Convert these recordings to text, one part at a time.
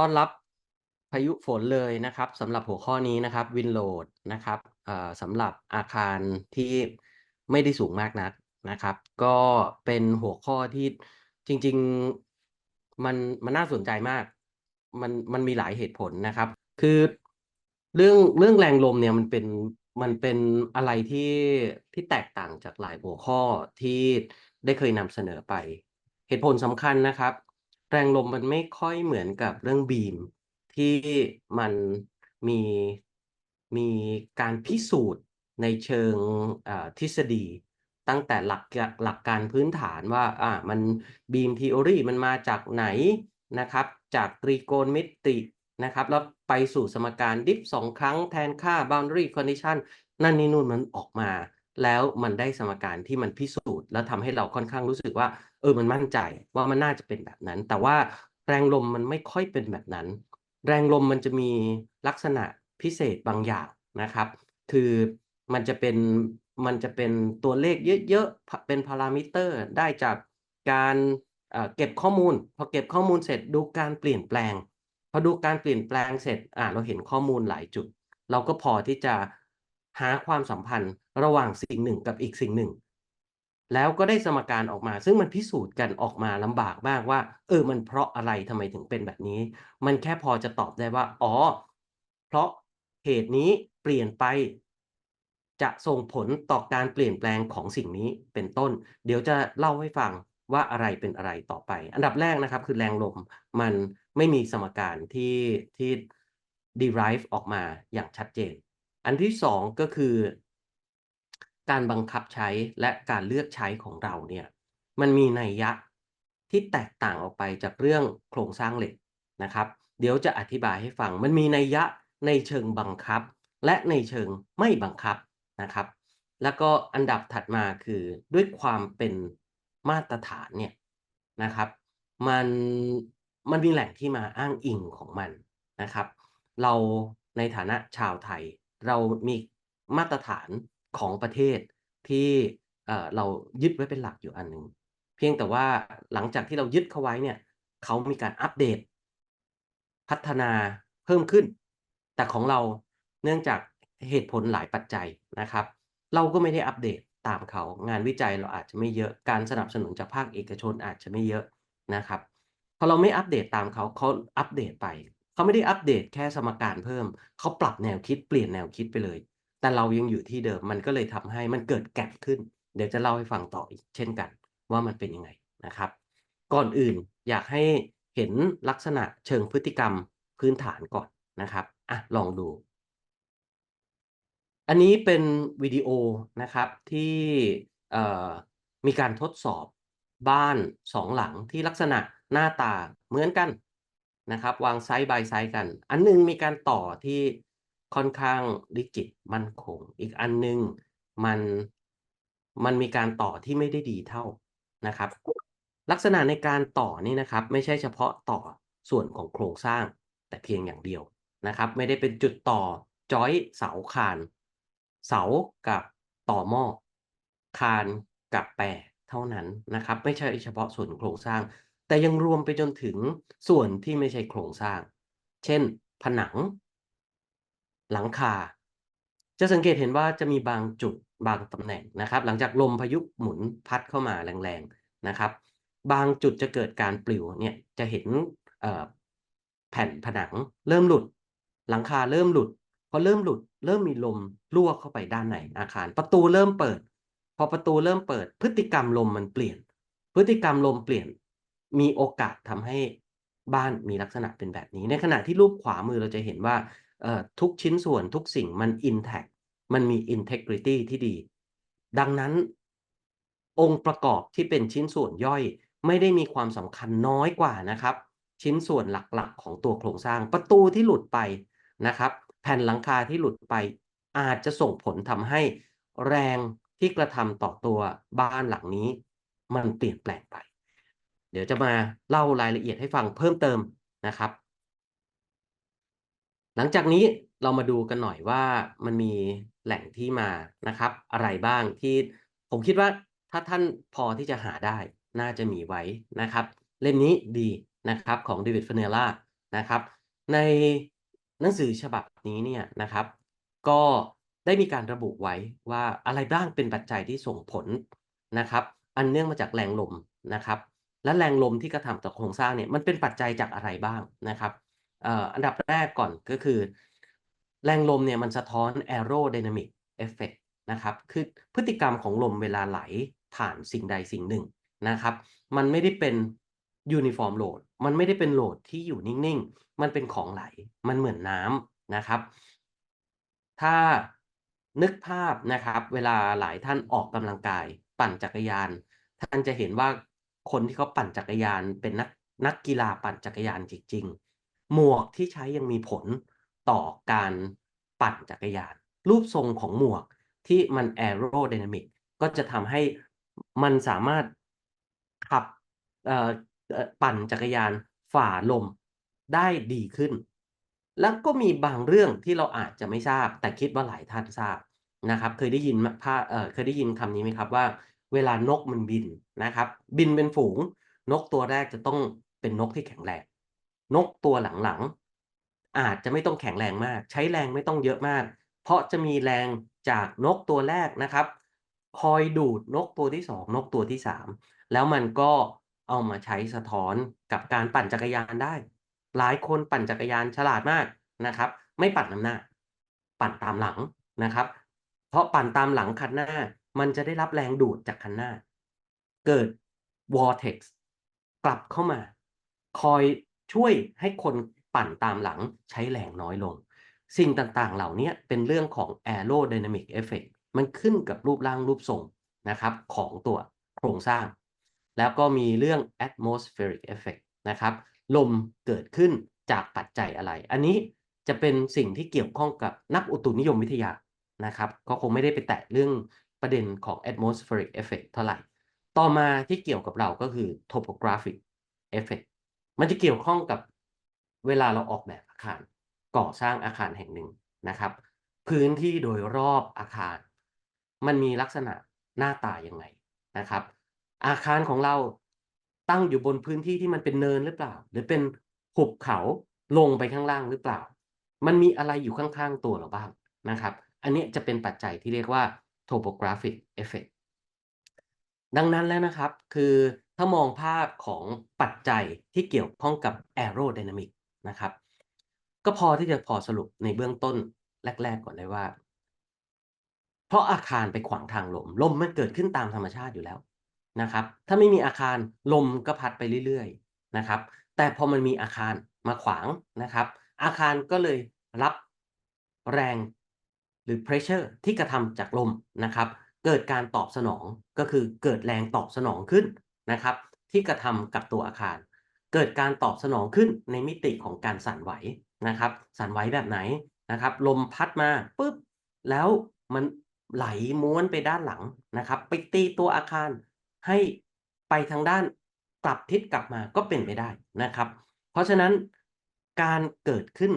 ต้อนรับพายุฝนเลยนะครับสำหรับหัวข้อนี้นะครับวินโหลดนะครับสำหรับอาคารที่ไม่ได้สูงมากนักนะครับ ก็เป็นหัวข้อที่จริง ๆ มันมันน่าสนใจมาก มันมันมีหลายเหตุผลนะครับ คือเรื่องเรื่องแรงลมเนี่ยมันเป็นมันเป็นอะไรที่ที่แตกต่างจากหลายหัวข้อที่ได้เคยนำเสนอไป เหตุผลสำคัญนะครับ แรงลมมันไม่ค่อยเหมือนกับเรื่องบีม ที่มันมีมีการพิสูจน์ในเชิงทฤษฎี ตั้งแต่หลักหลักการพื้นฐานว่าอ่ามันบีม theory มันมาจากไหนนะครับ จากตรีโกณมิตินะครับ แล้วไปสู่สมการดิฟสองครั้งแทนค่า boundary condition นั่นนี่นู่นมันออกมา แล้วมันได้สมการที่มันพิสูจน์ แล้วทำให้เราค่อนข้างรู้สึกว่า เออมันมั่นใจว่ามันน่าจะเป็นแบบนั้น แต่ว่าแรงลมมันไม่ค่อยเป็นแบบนั้น แรงลมมันจะมีลักษณะพิเศษบางอย่างนะครับ คือมันจะเป็นมันจะเป็นตัวเลขเยอะๆ เป็นพารามิเตอร์ได้จากการเก็บข้อมูล พอเก็บข้อมูลเสร็จดูการเปลี่ยนแปลง พอดูการเปลี่ยนแปลงเสร็จอ่าเราเห็นข้อมูลหลายจุด เราก็พอที่จะหาความสัมพันธ์ระหว่างสิ่งหนึ่งกับอีกสิ่งหนึ่ง แล้วก็ได้สมการออกมา ซึ่งมันพิสูจน์กันออกมาลำบากมากว่า เออมันเพราะอะไรทำไมถึงเป็นแบบนี้ มันแค่พอจะตอบได้ว่า อ๋อ เพราะเหตุนี้เปลี่ยนไป จะส่งผลต่อการเปลี่ยนแปลงของสิ่งนี้เป็นต้น เดี๋ยวจะเล่าให้ฟังว่าอะไรเป็นอะไรต่อไป อันดับแรกนะครับ คือแรงลมมันไม่มีสมการที่ที่ derive ออกมาอย่างชัดเจน อันที่สองก็คือ การบังคับใช้และการเลือกใช้ของเราเนี่ยมันมีนัยยะที่แตกต่างออกไปจากเรื่องโครงสร้างเหล็กนะครับ เดี๋ยวจะอธิบายให้ฟังมันมีนัยยะในเชิงบังคับ และในเชิงไม่บังคับนะครับ แล้วก็อันดับถัดมาคือด้วยความเป็นมาตรฐานเนี่ยนะครับ มันมันมีแหล่งที่มาอ้างอิงของมันนะครับ เราในฐานะชาวไทย เรามีมาตรฐาน ของประเทศที่เรายึดไว้เป็นหลักอยู่อันหนึ่งเพียงแต่ว่าหลังจากที่เรายึดเขาไว้เนี่ยเขามีการอัปเดต พัฒนาเพิ่มขึ้น แต่ของเราเนื่องจากเหตุผลหลายปัจจัยนะครับ เราก็ไม่ได้อัปเดตตามเขางานวิจัยเราอาจจะไม่เยอะการสนับสนุนจากภาคเอกชนอาจจะไม่เยอะนะครับพอเราไม่อัปเดตตามเขาเขาอัปเดตไป เขาไม่ได้อัปเดตแค่สมการเพิ่ม เขาปรับแนวคิดเปลี่ยนแนวคิดไปเลย แต่เรายังอยู่ที่เดิมมันก็เลยทำให้มันเกิดแกปขึ้น เดี๋ยวจะเล่าให้ฟังต่ออีกเช่นกัน ว่ามันเป็นยังไงนะครับ ก่อนอื่นอยากให้เห็นลักษณะเชิงพฤติกรรมพื้นฐานก่อนนะครับอะลองดู อันนี้เป็นวิดีโอนะครับที่มีการทดสอบบ้านสองหลังที่ลักษณะหน้าตาเหมือนกันนะครับ วางไซด์บายไซด์กัน อันหนึงมีการต่อที่ ค่อนข้างดิจิตมั่นคง อีกอันหนึงมันมันมีการต่อที่ไม่ได้ดีเท่านะครับ ลักษณะในการต่อนี่นะครับ ไม่ใช่เฉพาะต่อส่วนของโครงสร้าง แต่เพียงอย่างเดียวนะครับ ไม่ได้เป็นจุดต่อจอยเสาคาน เสากับต่อหม้อคานกับแปรเท่านั้นนะครับ ไม่ใช่เฉพาะส่วนโครงสร้าง แต่ยังรวมไปจนถึงส่วนที่ไม่ใช่โครงสร้าง เช่น ผนัง หลังคา จะสังเกตเห็นว่าจะมีบางจุดบางตำแหน่งนะครับ หลังจากลมพายุหมุนพัดเข้ามาแรงๆนะครับ บางจุดจะเกิดการปลิวเนี่ยจะเห็นแผ่นผนังเริ่มหลุด หลังคาเริ่มหลุดพอเริ่มหลุด เริ่มมีลมรั่วเข้าไปด้านในอาคาร ประตูเริ่มเปิด พอประตูเริ่มเปิด พฤติกรรมลมมันเปลี่ยน พฤติกรรมลมเปลี่ยน มีโอกาสทำให้บ้านมีลักษณะเป็นแบบนี้ ในขณะที่รูปขวามือเราจะเห็นว่า ทุกชิ้นส่วนทุกสิ่งมัน intact มันมี integrity ที่ดี ดังนั้น องค์ประกอบที่เป็นชิ้นส่วนย่อยไม่ได้มีความสำคัญน้อยกว่านะครับ ชิ้นส่วนหลักๆ ของตัวโครงสร้าง ประตูที่หลุดไปนะครับ แผ่นหลังคาที่หลุดไป อาจจะส่งผลทำให้แรงที่กระทำต่อตัวบ้านหลังนี้ มันเปลี่ยนแปลงไป เดี๋ยวจะมาเล่ารายละเอียดให้ฟังเพิ่มเติมนะครับ ลังจากนี้เรามาดูกันหน่อยว่ามันมีแหล่งที่มานะครับ อะไรบ้างที่ผมคิดว่าถ้าท่านพอที่จะหาได้น่าจะมีไว้นะครับ เล่มนี้ดีนะครับของเดวิดเฟเนล่านะครับ ในหนังสือฉบับนี้เนี่ยนะครับ ก็ได้มีการระบุไว้ว่าอะไรบ้างเป็นปัจจัยที่ส่งผลนะครับ อันเนื่องมาจากแรงลมนะครับ และแรงลมที่กระทำต่อโครงสร้างเนี่ยมันเป็นปัจจัยจากอะไรบ้างนะครับ อันดับแรกก่อนก็คือ แรงลมเนี่ยมันสะท้อน aerodynamic effect นะครับ คือพฤติกรรมของลมเวลาไหลผ่านสิ่งใดสิ่งหนึ่งนะครับ มันไม่ได้เป็น uniform load มันไม่ได้เป็นโหลดที่อยู่นิ่งๆ มันเป็นของไหล มันเหมือนน้ำนะครับ ถ้านึกภาพนะครับ เวลาหลายท่านออกกำลังกาย ปั่นจักรยาน ท่านจะเห็นว่าคนที่เขาปั่นจักรยานเป็นนักนักกีฬาปั่นจักรยานจริง ๆ หมวกที่ใช้ยังมีผลต่อการปั่นจักรยาน รูปทรงของหมวกที่มัน aerodynamic ก็จะทำให้มันสามารถขับปั่นจักรยานฝ่าลมได้ดีขึ้น แล้วก็มีบางเรื่องที่เราอาจจะไม่ทราบ แต่คิดว่าหลายท่านทราบนะครับ เคยได้ยินภาเออเคยได้ยินคำนี้ไหมครับว่า เวลานกมันบินนะครับ บินเป็นฝูง นกตัวแรกจะต้องเป็นนกที่แข็งแรง นกตัวหลังๆ อาจจะไม่ต้องแข็งแรงมาก ใช้แรงไม่ต้องเยอะมาก เพราะจะมีแรงจากนกตัวแรกนะครับ คอยดูดนกตัวที่2นกตัวที่3แล้วมันก็เอามาใช้สะท้อนกับการปั่นจักรยานได้ หลายคนปั่นจักรยานฉลาดมากนะครับ ไม่ปั่นนำหน้า ปั่นตามหลังนะครับ เพราะปั่นตามหลังคันหน้า มันจะได้รับแรงดูดจากคันหน้า เกิด vortex กลับเข้ามา คอย ช่วยให้คนปั่นตามหลังใช้แรงน้อยลง สิ่งต่างๆ เหล่านี้เป็นเรื่องของ aerodynamic effect มันขึ้นกับรูปร่างรูปทรงนะครับของตัวโครงสร้าง แล้วก็มีเรื่อง atmospheric effect นะครับ ลมเกิดขึ้นจากปัจจัยอะไร อันนี้จะเป็นสิ่งที่เกี่ยวข้องกับนักอุตุนิยมวิทยานะครับ ก็คงไม่ได้ไปแตะเรื่องประเด็นของ atmospheric effect เท่าไหร่ ต่อมาที่เกี่ยวกับเราก็คือ topographic effect มันจะเกี่ยวข้องกับเวลาเราออกแบบอาคารก่อสร้างอาคารแห่งหนึ่งนะครับ พื้นที่โดยรอบอาคาร มันมีลักษณะหน้าตายังไงนะครับ อาคารของเราตั้งอยู่บนพื้นที่ที่มันเป็นเนินหรือเปล่า หรือเป็นหุบเขาลงไปข้างล่างหรือเปล่า มันมีอะไรอยู่ข้างๆตัวเราบ้างนะครับ อันนี้จะเป็นปัจจัยที่เรียกว่า topographic effect ดังนั้นแล้วนะครับ คือ ถ้ามองภาพของปัจจัยที่เกี่ยวข้องกับ aerodynamic นะครับ ก็พอที่จะพอสรุปในเบื้องต้นแรก ๆ ก่อนได้ว่า เพราะอาคารไปขวางทางลม ลมมันเกิดขึ้นตามธรรมชาติอยู่แล้วนะครับ ถ้าไม่มีอาคารลมก็พัดไปเรื่อยๆนะครับ แต่พอมันมีอาคารมาขวางนะครับ อาคารก็เลยรับแรงหรือ pressure ที่กระทำจากลมนะครับ เกิดการตอบสนองก็คือเกิดแรงตอบสนองขึ้น นะครับ ที่กระทำกับตัวอาคาร เกิดการตอบสนองขึ้นในมิติของการสั่นไหวนะครับสั่นไหวแบบไหนนะครับ ลมพัดมาปุ๊บแล้วมันไหลม้วนไปด้านหลังนะครับ ไปตีตัวอาคารให้ไปทางด้านกลับทิศกลับมาก็เป็นไปได้นะครับ เพราะฉะนั้นการเกิดขึ้น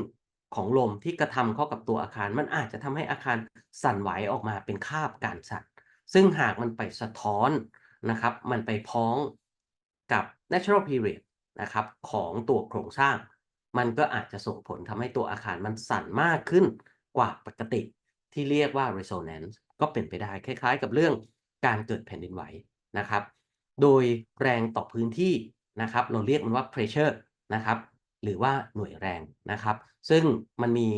ของลมที่กระทำเข้ากับตัวอาคาร มันอาจจะทำให้อาคารสั่นไหวออกมาเป็นคาบการสั่นซึ่งหากมันไปสะท้อน นะครับ มันไปพ้องกับ natural period นะครับของตัวโครงสร้าง มันก็อาจจะส่งผลทำให้ตัวอาคารมันสั่นมากขึ้นกว่าปกติที่เรียกว่า resonance ก็เป็นไปได้คล้ายๆ กับเรื่องการเกิดแผ่นดินไหวนะครับ โดยแรงต่อพื้นที่นะครับ เราเรียกมันว่า pressure นะครับ หรือว่าหน่วยแรงนะครับ ซึ่งมันมี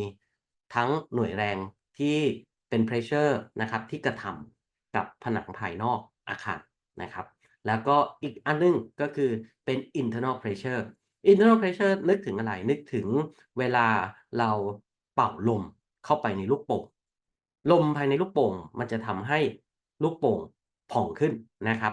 ทั้งหน่วยแรงที่เป็น pressure นะครับที่กระทำกับผนังภายนอกอาคาร นะครับ แล้วก็อีกอันนึงก็คือเป็น internal pressure internal pressure นึกถึงอะไร นึกถึงเวลาเราเป่าลมเข้าไปในลูกโป่ง ลมภายในลูกโป่งมันจะทำให้ลูกโป่งผ่องขึ้นนะครับ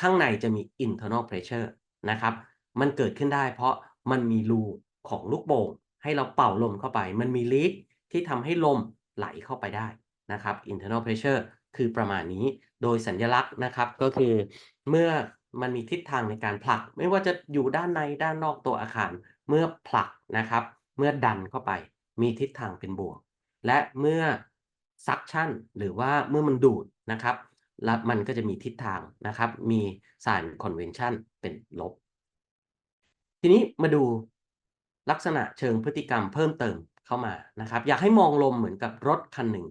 ข้างในจะมี internal pressure นะครับ มันเกิดขึ้นได้เพราะมันมีรูของลูกโป่งให้เราเป่าลมเข้าไป มันมีลีกที่ทำให้ลมไหลเข้าไปได้ นะครับ internal pressure คือประมาณนี้โดยสัญลักษณ์นะครับ ก็คือเมื่อมันมีทิศทางในการผลัก ไม่ว่าจะอยู่ด้านในด้านนอกตัวอาคาร เมื่อผลักนะครับ เมื่อดันเข้าไป มีทิศทางเป็นบวก และเมื่อ suction หรือว่าเมื่อมันดูดนะครับแล้วมันก็จะมีทิศทางนะครับ มี sign convention เป็นลบ ทีนี้มาดูลักษณะเชิงพฤติกรรมเพิ่มเติมเข้ามานะครับ อยากให้มองลมเหมือนกับรถคันหนึ่ง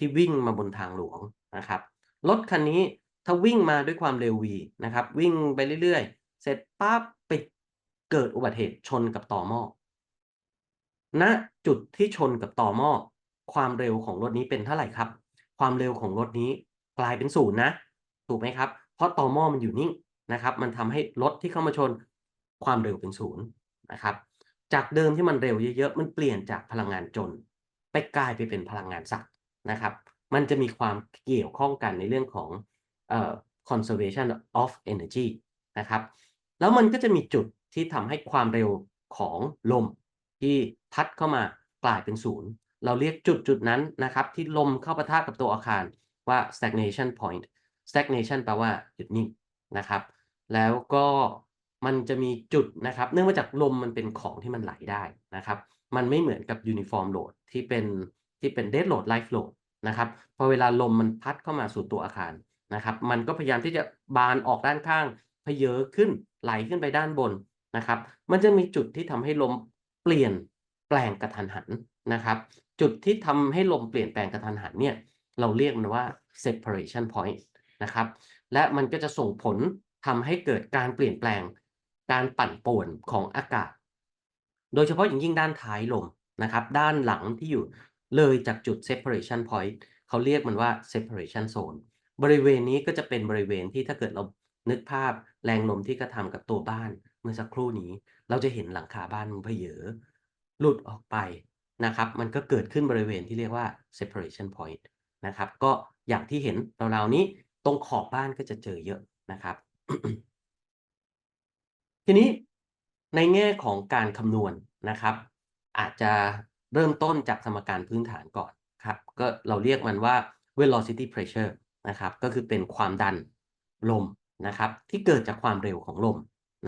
ที่วิ่งมาบนทางหลวงนะครับรถคันนี้ถ้าวิ่งมาด้วยความเร็ว v นะครับ วิ่งไปเรื่อยๆ เสร็จปั๊บไปเกิดอุบัติเหตุชนกับต่อหม้อณจุดที่ชนกับต่อหม้อความเร็วของรถนี้เป็นเท่าไหร่ครับ ความเร็วของรถนี้กลายเป็นศูนย์นะถูกไหมครับ เพราะต่อหม้อมันอยู่นิ่งนะครับ มันทำให้รถที่เข้ามาชนความเร็วเป็นศูนย์นะครับ จากเดิมที่มันเร็วเยอะๆ มันเปลี่ยนจากพลังงานจน ไปกลายไปเป็นพลังงานสัก นะครับ มันจะมีความเกี่ยวข้องกันในเรื่องของเอ่อ conservation of energy นะครับ แล้วมันก็จะมีจุดที่ทำให้ความเร็วของลมที่พัดเข้ามากลายเป็นศูนย์เราเรียกจุดจุดนั้นนะครับ ที่ลมเข้าปะทะกับตัวอาคารว่า stagnation point stagnation แปลว่าหยุดนิ่งนะครับ แล้วก็มันจะมีจุดนะครับ เนื่องมาจากลมมันเป็นของที่มันไหลได้นะครับ มันไม่เหมือนกับ uniform load ที่เป็น ที่เป็น dead load life load นะครับพอเวลาลมมันพัดเข้ามาสู่ตัวอาคารนะครับ มันก็พยายามที่จะบานออกด้านข้างเพเยอขึ้นไหลขึ้นไปด้านบนนะครับ มันจะมีจุดที่ทำให้ลมเปลี่ยนแปลงกระทันหันนะครับ จุดที่ทำให้ลมเปลี่ยนแปลงกระทันหันเนี่ยเราเรียกมันว่า separation point นะครับ และมันก็จะส่งผลทำให้เกิดการเปลี่ยนแปลงการปั่นป่วนของอากาศ โดยเฉพาะอย่างยิ่งด้านท้ายลมนะครับ ด้านหลังที่อยู่ เลยจากจุด separation point เขาเรียกมันว่า separation zone บริเวณนี้ก็จะเป็นบริเวณที่ถ้าเกิดเรานึกภาพแรงลมที่กระทำกับตัวบ้านเมื่อสักครู่นี้ เราจะเห็นหลังคาบ้านมันเพเยอหลุดออกไปนะครับ มันก็เกิดขึ้นบริเวณที่เรียกว่า separation point นะครับ ก็อย่างที่เห็นเราๆนี้ตรงขอบบ้านก็จะเจอเยอะนะครับ ทีนี้ในแง่ของการคำนวณนะครับ อาจจะ เริ่มต้นจากสมการพื้นฐานก่อนครับ ก็เราเรียกมันว่า velocity pressure นะครับ ก็คือเป็นความดันลมนะครับ ที่เกิดจากความเร็วของลม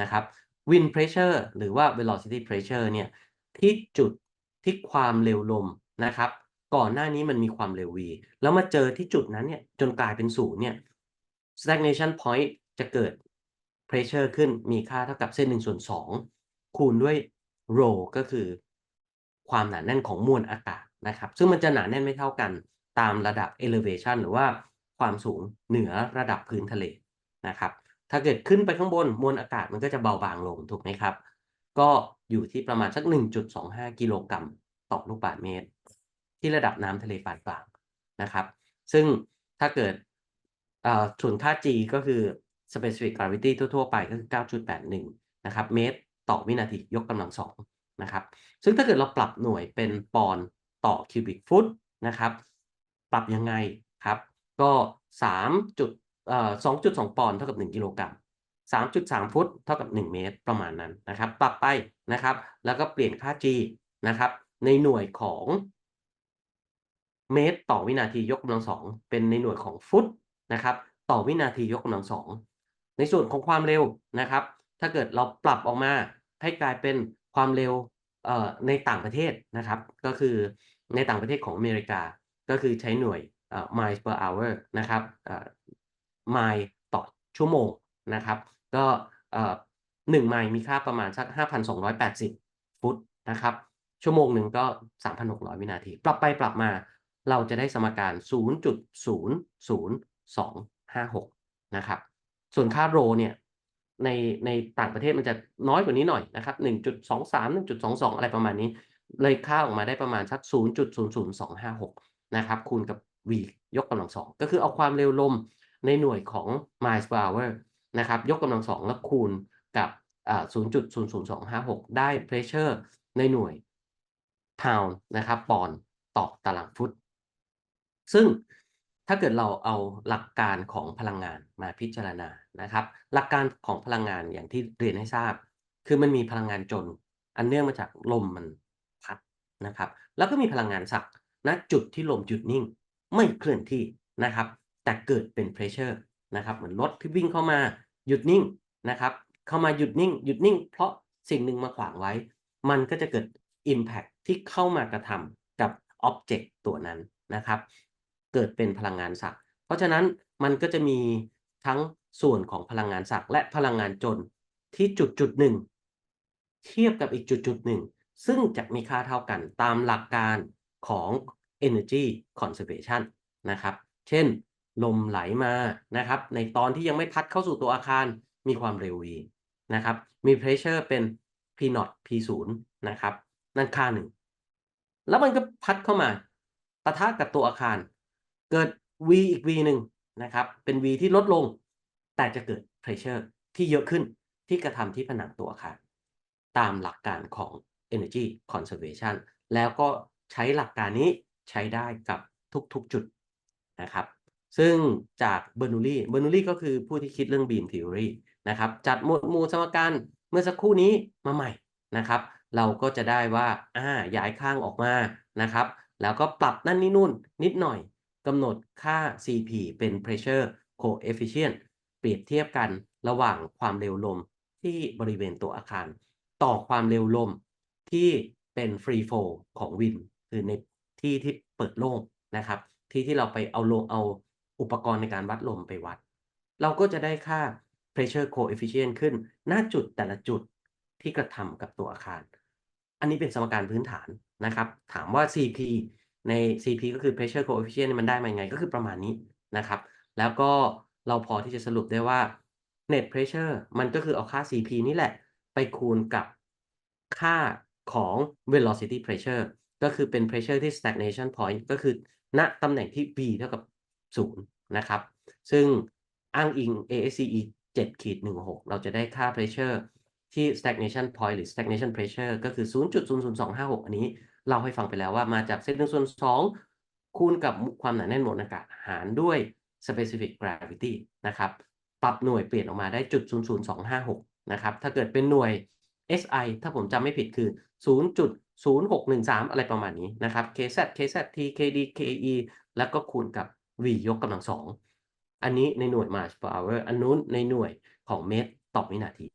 นะครับ wind pressure หรือว่า velocity pressure เนี่ยที่จุดที่ความเร็วลมนะครับ ก่อนหน้านี้มันมีความเร็ว v แล้วมาเจอที่จุดนั้นเนี่ยจนกลายเป็นศูนย์เนี่ย stagnation point จะเกิด pressure ขึ้นมีค่าเท่ากับเส้น1ส่วน2คูณด้วย rho ก็คือ ความหนาแน่นของมวลอากาศนะครับ ซึ่งมันจะหนาแน่นไม่เท่ากันตามระดับ elevation หรือว่าความสูงเหนือระดับพื้นทะเลนะครับ ถ้าเกิดขึ้นไปข้างบนมวลอากาศมันก็จะเบาบางลงถูกไหมครับ ก็อยู่ที่ประมาณสัก 1.25 กิโลกรัมต่อลูกบาศก์เมตร ที่ระดับน้ำทะเลปานกลางนะครับ ซึ่งถ้าเกิดส่วนค่า g ก็คือ specific gravity ทั่ว ๆ ไปก็คือ 9.81 นะครับ เมตรต่อวินาทียกกำลังสอง นะครับ ซึ่งถ้าเกิดเราปรับหน่วยเป็นปอนด์ต่อคิวบิกฟุตนะครับ ปรับยังไงครับ ก็3จุดเอ่อ2.2 ปอนด์เท่ากับ 1 กิโลกรัม3.3 ฟุตเท่ากับ 1 เมตรประมาณนั้นนะครับ ปรับไปนะครับ แล้วก็เปลี่ยนค่า g นะครับ ในหน่วยของเมตรต่อวินาทียกกำลังสองเป็นในหน่วยของฟุตนะครับ ต่อวินาทียกกำลังสองในส่วนของความเร็วนะครับ ถ้าเกิดเราปรับออกมาให้กลายเป็นความเร็ว ในต่างประเทศนะครับ ก็คือในต่างประเทศของอเมริกา ก็คือใช้หน่วย miles per hour นะครับเอ่อไมล์ต่อชั่วโมงนะครับ ก็หนึ่งไมล์มีค่าประมาณสัก 5,280 ฟุตนะครับ ชั่วโมงหนึ่งก็ 3,600 วินาที ปรับไปปรับมาเราจะได้สมการ 0.00256 นะครับ ส่วนค่าโรเนี่ย ในในต่างประเทศมันจะน้อยกว่านี้หน่อยนะครับ 1.23 1.22 อะไรประมาณนี้ เลยค่าออกมาได้ประมาณสัก 0.00256 นะครับ คูณกับ v ยกกำลังสองก็คือเอาความเร็วลมในหน่วยของ miles per hour นะครับ ยกกำลังสองแล้วคูณกับ 0.00256 ได้ pressure ในหน่วย pound นะครับ ปอนด์ต่อตารางฟุต ซึ่ง ถ้าเกิดเราเอาหลักการของพลังงานมาพิจารณานะครับ หลักการของพลังงานอย่างที่เรียนให้ทราบ คือมันมีพลังงานจน อันเนื่องมาจากลมมันพัดนะครับ แล้วก็มีพลังงานสักณจุดที่ลมหยุดนิ่ง ไม่เคลื่อนที่นะครับ แต่เกิดเป็น pressure นะครับ เหมือนรถที่วิ่งเข้ามาหยุดนิ่งนะครับ เข้ามาหยุดนิ่ง หยุดนิ่ง เพราะสิ่งหนึ่งมาขวางไว้ มันก็จะเกิด impact ที่เข้ามากระทำกับ object ตัวนั้นนะครับ เกิดเป็นพลังงานสักเพราะฉะนั้นมันก็จะมีทั้งส่วนของพลังงานสักและพลังงานจนที่จุดจุดหนึ่งเทียบกับอีกจุดจุดหนึ่งซึ่งจะมีค่าเท่ากันตามหลักการของ energy conservation นะครับ เช่น ลมไหลมานะครับ ในตอนที่ยังไม่พัดเข้าสู่ตัวอาคารมีความเร็ว v นะครับ มี pressure เป็น p 0 p 0นะครับ นั่นค่าหนึ่ง แล้วมันก็พัดเข้ามาปะทะกับตัวอาคาร เกิด v อีก v หนึ่งนะครับ เป็น v ที่ลดลง แต่จะเกิด pressure ที่เยอะขึ้นที่กระทำที่ผนังตัวอาคารตามหลักการของ energy conservation แล้วก็ใช้หลักการนี้ใช้ได้กับทุกๆจุดนะครับ ซึ่งจากเบอร์นูลีเบอร์นูลีก็คือผู้ที่คิดเรื่อง beam theory นะครับ จัดหมวดหมู่สมการเมื่อสักครู่นี้มาใหม่นะครับ เราก็จะได้ว่าอ่าย้ายข้างออกมานะครับ แล้วก็ปรับนั่นนี่นู่นนิดหน่อย กำหนดค่า CP เป็น pressure coefficient เปรียบเทียบกันระหว่างความเร็วลมที่บริเวณตัวอาคาร ต่อความเร็วลมที่เป็น free flow ของวิน คือในที่ที่เปิดโล่งนะครับ ที่ที่เราไปเอาลงเอาอุปกรณ์ในการวัดลมไปวัด เราก็จะได้ค่า pressure coefficient ขึ้น หน้าจุดแต่ละจุดที่กระทำกับตัวอาคาร อันนี้เป็นสมการพื้นฐานนะครับ ถามว่า CP ใน CP ก็คือ pressure coefficient นี่มันได้มายังไงก็คือประมาณนี้นะครับ แล้วก็เราพอที่จะสรุปได้ว่า net pressure มันก็คือเอาค่า CP นี่แหละ ไปคูณกับค่าของ velocity pressure ก็คือเป็น pressure ที่ stagnation point ก็คือณตำแหน่งที่ V เท่ากับ 0 นะครับ ซึ่งอ้างอิง ASCE 7ขีด16 เราจะได้ค่า pressure ที่ stagnation point หรือ stagnation pressure ก็คือ 0.00256 อันนี้ เราให้ฟังไปแล้วว่ามาจากเศษหนึ่งส่วนสองคูณกับความหนาแน่นมวลอากาศหารด้วย specific gravity นะครับ ปรับหน่วยเปลี่ยนออกมาได้จุด00256 นะครับ ถ้าเกิดเป็นหน่วย SI ถ้าผมจำไม่ผิดคือ 0.0613 อะไรประมาณนี้นะครับ KZ KZT KD KE แล้วก็คูณกับ V ยกกำลังสอง อันนี้ในหน่วย March per hour อันนู้นในหน่วยของเมตรต่อวินาที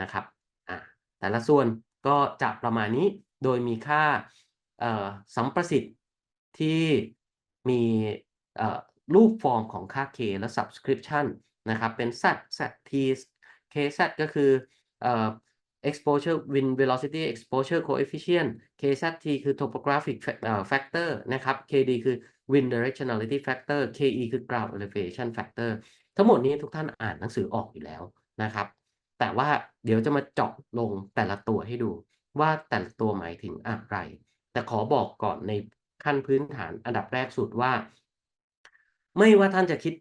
นะครับ อ่าแต่ละส่วนก็จะประมาณนี้ โดยมีค่า สัมประสิทธิ์ที่มีรูปฟอร์มของค่า K และ subscription นะครับ เป็น Z ZT KZ ก็คือ exposure wind velocity exposure coefficient KZT คือ topographic factor นะครับ KD คือ wind directionality factor KE คือ ground elevation factor ทั้งหมดนี้ทุกท่านอ่านหนังสือออกอยู่แล้วนะครับ แต่ว่าเดี๋ยวจะมาเจาะลงแต่ละตัวให้ดูว่าแต่ละตัวหมายถึงอะไร แต่ขอบอกก่อนในขั้นพื้นฐานอันดับแรกสุดว่า ไม่ว่าท่านจะคิด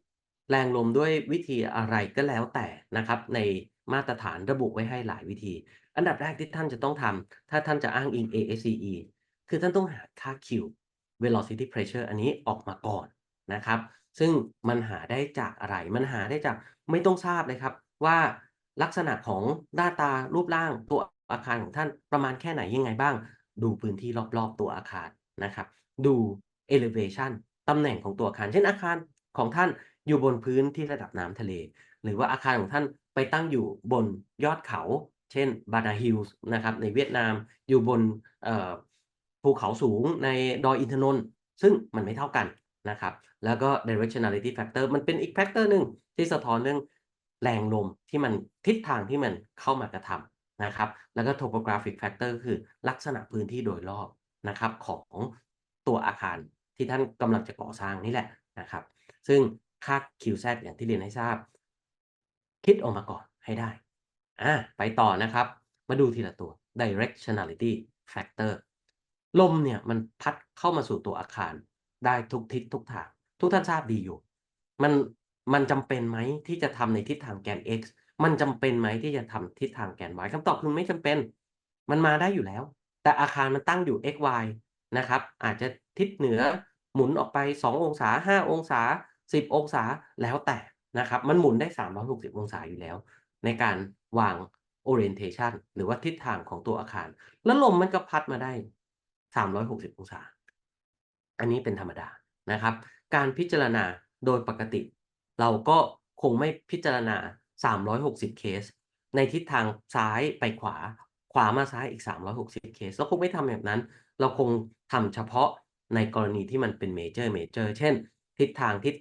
แรงลมด้วยวิธีอะไรก็แล้วแต่นะครับ ในมาตรฐานระบุไว้ให้หลายวิธี อันดับแรกที่ท่านจะต้องทำถ้าท่านจะอ้างอิง ASCE คือท่านต้องหาค่า Q velocity pressure อันนี้ออกมาก่อนนะครับ ซึ่งมันหาได้จากอะไร มันหาได้จากไม่ต้องทราบเลยครับ ว่าลักษณะของหน้าตารูปร่างตัวอาคารของท่านประมาณแค่ไหนยังไงบ้าง ดูพื้นที่รอบๆตัวอาคารนะครับ ดู elevation ตำแหน่งของตัวอาคาร เช่นอาคารของท่านอยู่บนพื้นที่ระดับน้ำทะเล หรือว่าอาคารของท่านไปตั้งอยู่บนยอดเขา เช่นบานาฮิลส์นะครับในเวียดนามอยู่บนภูเขาสูงในดอยอินทนนท์ซึ่งมันไม่เท่ากันนะครับ แล้วก็ directionality factor มันเป็นอีก factor หนึ่งที่สะท้อนเรื่องแรงลมที่มันทิศทางที่มันเข้ามากระทำ นะครับ แล้วก็ topographic factor คือลักษณะพื้นที่โดยรอบนะครับของตัวอาคารที่ท่านกำลังจะก่อสร้างนี่แหละนะครับ ซึ่งค่า QZ อย่างที่เรียนให้ทราบ คิดออกมาก่อนให้ได้อ่าไปต่อนะครับ มาดูทีละตัว directionality factor ลมเนี่ยมันพัดเข้ามาสู่ตัวอาคารได้ทุกทิศทุกทาง ทุกท่านทราบดีอยู่ มันมันจำเป็นไหมที่จะทำในทิศทางแกน x มันจำเป็นไหมที่จะทำทิศทางแกน y คำตอบคือไม่จำเป็น มันมาได้อยู่แล้ว แต่อาคารมันตั้งอยู่ x y นะครับ อาจจะทิศเหนือหมุนออกไป 2 องศา 5 องศา 10 องศาแล้วแต่นะครับ มันหมุนได้ 360 องศาอยู่แล้ว ในการวาง orientation หรือว่าทิศทางของตัวอาคาร แล้วลมมันก็พัดมาได้ 360 องศา อันนี้เป็นธรรมดานะครับ การพิจารณาโดยปกติ เราก็คงไม่พิจารณา 360 เคส ในทิศทางซ้ายไปขวา ขวามาซ้ายอีก 360 เคส เราคงไม่ทำแบบนั้น เราคงทำเฉพาะในกรณีที่มันเป็นเมเจอร์เมเจอร์เช่น ทิศทางที่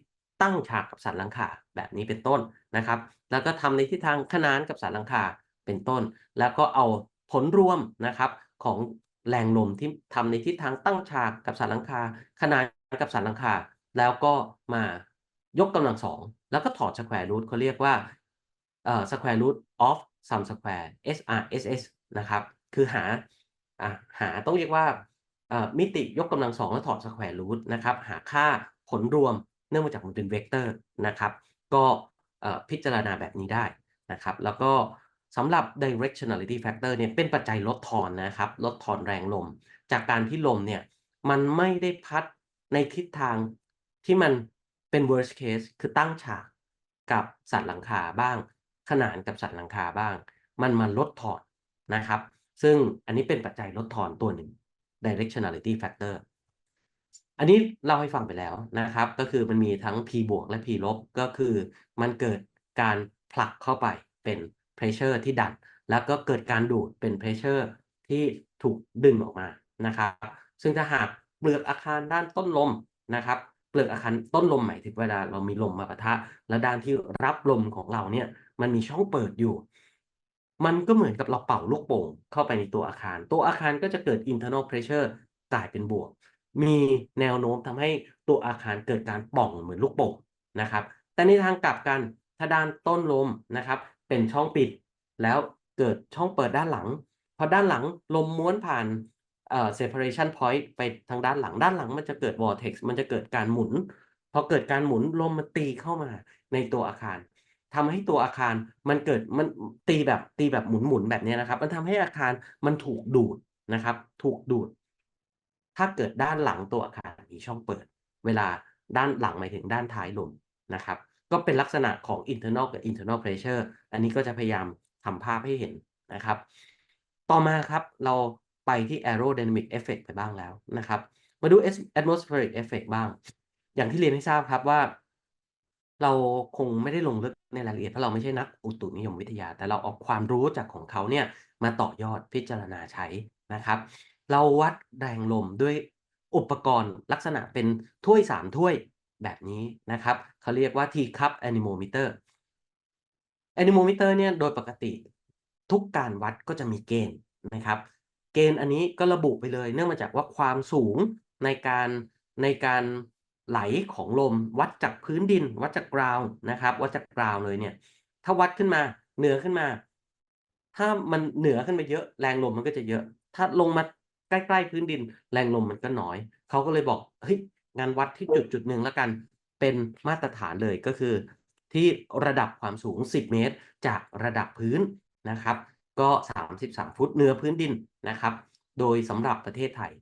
ตั้งฉากกับสันหลังคาแบบนี้เป็นต้นนะครับ แล้วก็ทำในทิศทางขนานกับสันหลังคาเป็นต้น แล้วก็เอาผลรวมนะครับของแรงลมที่ทำในทิศทางตั้งฉากกับสันหลังคา ขนานกับสันหลังคา แล้วก็มายกกำลังสอง แล้วก็ถอด square root เขาเรียกว่า เอ่อ square root of sum square SRSS นะครับ คือหาอะหาต้องเรียกว่าอ่อมิติยกกำลังสองแล้วถอด square root นะครับ หาค่าผลรวมเนื่องมาจากมันเป็นเวกเตอร์นะครับ ก็เอ่อพิจารณาแบบนี้ได้นะครับ แล้วก็สำหรับ directionality factor เนี่ยเป็นปัจจัยลดทอนนะครับ ลดทอนแรงลม จากการที่ลมเนี่ย มันไม่ได้พัดในทิศทางที่มันเป็น worst case คือตั้งฉากกับสันหลังคาบ้าง ขนานกับสันหลังคาบ้าง มันมาลดทอนนะครับ ซึ่งอันนี้เป็นปัจจัยลดทอนตัวหนึ่ง directionality factor อันนี้เล่าให้ฟังไปแล้วนะครับ ก็คือมันมีทั้ง p บวกและ p ลบก็คือมันเกิดการผลักเข้าไปเป็น pressure ที่ดัน แล้วก็เกิดการดูดเป็น pressure ที่ถูกดึงออกมานะครับ ซึ่งถ้าหากเปลือกอาคารด้านต้นลมนะครับ เปลือกอาคารต้นลมหมายถึงเวลาเรามีลมมาปะทะ และด้านที่รับลมของเราเนี่ย มันมีช่องเปิดอยู่ มันก็เหมือนกับเราเป่าลูกโป่งเข้าไปในตัวอาคาร ตัวอาคารก็จะเกิด internal pressure กลายเป็นบวก มีแนวโน้มทำให้ตัวอาคารเกิดการป่องเหมือนลูกโป่งนะครับ แต่ในทางกลับกันถ้าด้านต้นลมนะครับ เป็นช่องปิด แล้วเกิดช่องเปิดด้านหลังพอด้านหลังลมม้วนผ่าน เอ่อ separation point ไปทางด้านหลังด้านหลังมันจะเกิด vortex มันจะเกิดการหมุน พอเกิดการหมุนลมมันตีเข้ามาในตัวอาคารทำให้ตัวอาคารมันเกิดมันตีแบบตีแบบหมุนหมุนแบบนี้นะครับ มันทำให้อาคารมันถูกดูดนะครับ ถูกดูด ถ้าเกิดด้านหลังตัวอาคารมีช่องเปิด เวลาด้านหลังหมายถึงด้านท้ายลมนะครับ ก็เป็นลักษณะของ internal กับ internal pressure อันนี้ก็จะพยายามทำภาพให้เห็นนะครับ ต่อมาครับเรา ไปที่ aerodynamic effect ไปบ้างแล้วนะครับ มาดู atmospheric effect บ้าง อย่างที่เรียนให้ทราบครับว่า เราคงไม่ได้ลงลึกในรายละเอียดเพราะเราไม่ใช่นักอุตุนิยมวิทยา แต่เราเอาความรู้จากของเขาเนี่ยมาต่อยอดพิจารณาใช้นะครับ เราวัดแรงลมด้วยอุปกรณ์ลักษณะเป็นถ้วยสามถ้วยแบบนี้นะครับ เขาเรียกว่า T cup anemometer anemometer เนี่ยโดยปกติทุกการวัดก็จะมีเกณฑ์นะครับ เกณฑ์อันนี้ก็ระบุไปเลย เนื่องมาจากว่าความสูงในการในการไหลของลมวัดจากพื้นดิน วัดจากกราวนะครับวัดจากกราวเลยเนี่ย ถ้าวัดขึ้นมาเหนือขึ้นมา ถ้ามันเหนือขึ้นไปเยอะแรงลมมันก็จะเยอะ ถ้าลงมาใกล้ๆพื้นดิน แรงลมมันก็น้อย เขาก็เลยบอกเฮ้ยงานวัดที่จุดจุดหนึ่งแล้วกัน เป็นมาตรฐานเลยก็คือ ที่ระดับความสูง 10 เมตร จากระดับพื้นนะครับ ก็ 33 ฟุตเนื้อพื้นดินนะครับ โดยสำหรับประเทศไทย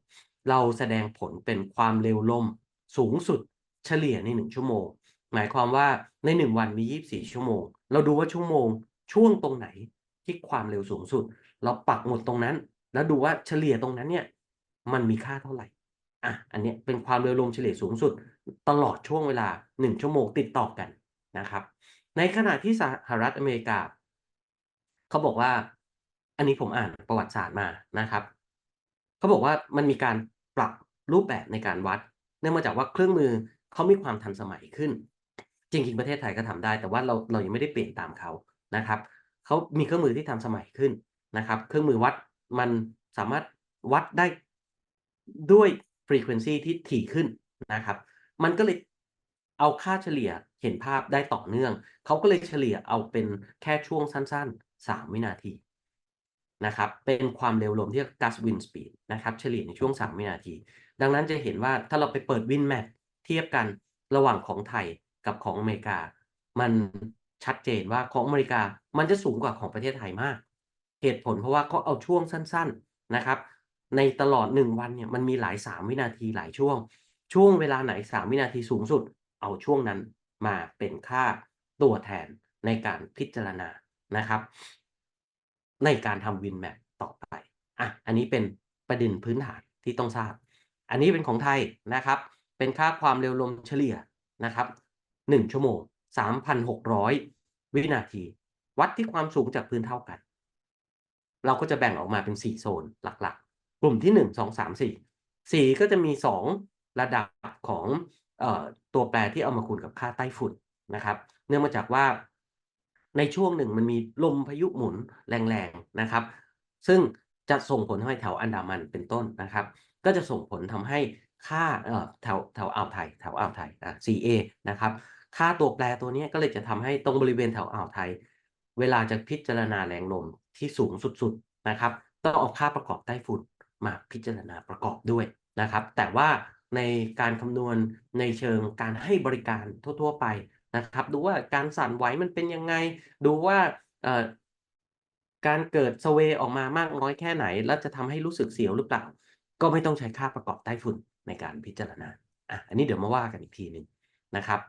เราแสดงผลเป็นความเร็วลมสูงสุดเฉลี่ยใน 1 ชั่วโมง หมายความว่าใน 1 วันมี 24 ชั่วโมง เราดูว่าชั่วโมงช่วงตรงไหนที่ความเร็วสูงสุด เราปักหมดตรงนั้น แล้วดูว่าเฉลี่ยตรงนั้นเนี่ยมันมีค่าเท่าไหร่อะอันเนี้ยเป็นความเร็วลมเฉลี่ยสูงสุด ตลอดช่วงเวลา 1 ชั่วโมงติดต่อกันนะครับ ในขณะที่สหรัฐอเมริกา เขาบอกว่า อันนี้ผมอ่านประวัติศาสตร์มานะครับเขาบอกว่ามันมีการปรับรูปแบบในการวัด เนื่องมาจากว่าเครื่องมือเขามีความทันสมัยขึ้น จริงๆประเทศไทยก็ทำได้ แต่ว่าเราเรายังไม่ได้เปลี่ยนตามเขานะครับเขามีเครื่องมือที่ทันสมัยขึ้นนะครับ เครื่องมือวัดมันสามารถวัดได้ด้วย frequency ที่ถี่ขึ้นนะครับ มันก็เลยเอาค่าเฉลี่ยเห็นภาพได้ต่อเนื่อง เขาก็เลยเฉลี่ยเอาเป็นแค่ช่วงสั้นๆ 3 วินาที นะครับ เป็นความเร็วลมที่ gust wind speed นะครับ เฉลี่ยในช่วง 3 วินาที ดังนั้นจะเห็นว่าถ้าเราไปเปิด wind map เทียบกันระหว่างของไทยกับของอเมริกา มันชัดเจนว่าของอเมริกามันจะสูงกว่าของประเทศไทยมาก เหตุผลเพราะว่าเขาเอาช่วงสั้น ๆนะครับ ในตลอด 1 วันเนี่ยมันมีหลาย 3 วินาทีหลายช่วง ช่วงเวลาไหน 3 วินาทีสูงสุด เอาช่วงนั้นมาเป็นค่าตัวแทนในการพิจารณานะครับ ในการทำวินแมปต่อไปอะอันนี้เป็นประเด็นพื้นฐานที่ต้องทราบ อันนี้เป็นของไทยนะครับ เป็นค่าความเร็วลมเฉลี่ยนะครับ 1 ชั่วโมง 3,600 วินาที วัดที่ความสูงจากพื้นเท่ากัน เราก็จะแบ่งออกมาเป็น 4 โซนหลักๆ กลุ่มที่ 1 2 3 4 4 ก็จะมี 2 ระดับของออตัวแปรที่เอามาคูณกับค่าใต้ฝุ่นนะครับ เนื่องมาจากว่า ในช่วงหนึ่งมันมีลมพายุหมุนแรงๆนะครับ ซึ่งจะส่งผลทำให้แถวอันดามันเป็นต้นนะครับ ก็จะส่งผลทำให้ค่าแถวแถวอ่าวไทยแถวอ่าวไทยอ่า CA นะครับค่าตัวแปรตัวนี้ก็เลยจะทำให้ตรงบริเวณแถวอ่าวไทย เวลาจะพิจารณาแรงลมที่สูงสุดๆนะครับต้องเอาค่าประกอบใต้ฝุ่นมาพิจารณาประกอบด้วยนะครับ แต่ว่าในการคำนวณในเชิงการให้บริการทั่ว ๆ ไป นะครับ ดูว่าการสั่นไหวมันเป็นยังไง ดูว่าการเกิดสเวออกมามากน้อยแค่ไหน แล้วจะทำให้รู้สึกเสียวหรือเปล่า ก็ไม่ต้องใช้ค่าประกอบใต้ฝุ่นในการพิจารณาอะอันนี้เดี๋ยวมาว่ากันอีกทีหนึ่งนะครับ